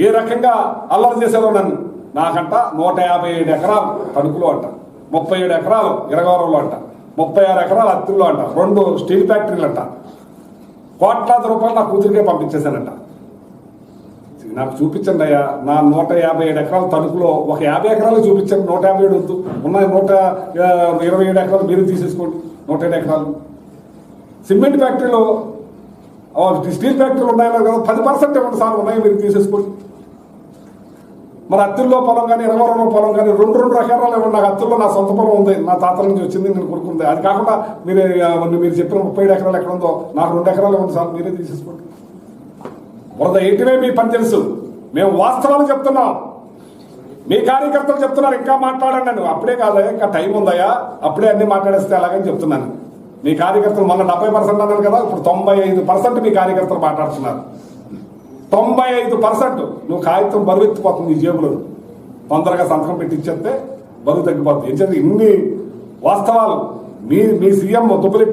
ఏ రకంగా అల్లరి చేశారో నన్ను? నాకంట నూట యాభై ఏడు ఎకరాలు తణుకులో అంట. ముప్పై ఏడు ఎకరాలు ఇరగవరంలో అంట. ముప్పై ఆరు ఎకరాలు అత్తిల్లో అంట. రెండు స్టీల్ ఫ్యాక్టరీలు అంట. కోట్లాది రూపాయలు నా కూతురికే పంపించేశానంట నాకు చూపించండి అయ్యా. నా నూట యాభై ఏడు ఎకరాల తణుకులో ఒక యాభై ఎకరాలు చూపించండి నూట యాభై ఏడు వద్దు. ఉన్న నూట ఇరవై ఏడు ఎకరాలు మీరు తీసేసుకోండి. నూట ఏడు ఎకరాలు. సిమెంట్ ఫ్యాక్టరీలో స్టీల్ ఫ్యాక్టరీలు ఉన్నాయన్నారు కదా. పది పర్సెంట్ ఇవ్వండి సార్. ఉన్నాయి మీరు తీసేసుకోండి. మరి అత్తిల్లో పొలం కానీ ఇరవరంలో పొలం కానీ రెండు రెండు ఎకరాలు ఇవ్వండి నాకు అత్తిల్లో నా సొంత పొలం ఉంది. నా తాతల నుంచి వచ్చింది నేను కొడుకుంది అది కాకుండా మీరు మీరు చెప్పిన ముప్పై ఏడు ఎకరాలు ఎక్కడ ఉందో నాకు రెండు ఎకరాలు ఇవ్వండి సార్ మీరే తీసేసుకోండి. వరద ఏంటివే మీ పని తెలుసు? మేము వాస్తవాలు చెప్తున్నాం. మీ కార్యకర్తలు చెప్తున్నారు ఇంకా మాట్లాడండి నేను అప్పుడే కాదు ఇంకా టైం ఉందయ్యా. అప్పుడే అన్ని మాట్లాడేస్తే అలాగని చెప్తున్నాను. మీ కార్యకర్తలు మొన్న డెబ్బై పర్సెంట్ అన్నారు కదా ఇప్పుడు తొంభై ఐదు పర్సెంట్ మీ కార్యకర్తలు మాట్లాడుతున్నారు. తొంభై ఐదు పర్సెంట్. నువ్వు కాగితం బరువెత్తిపోతుంది నీ ఈ జేబులో. తొందరగా సంతకం పెట్టించేస్తే బరువు తగ్గిపోతుంది. ఏంటంటే ఇన్ని వాస్తవాలు మీ మీ సీఎం దుబ్బలి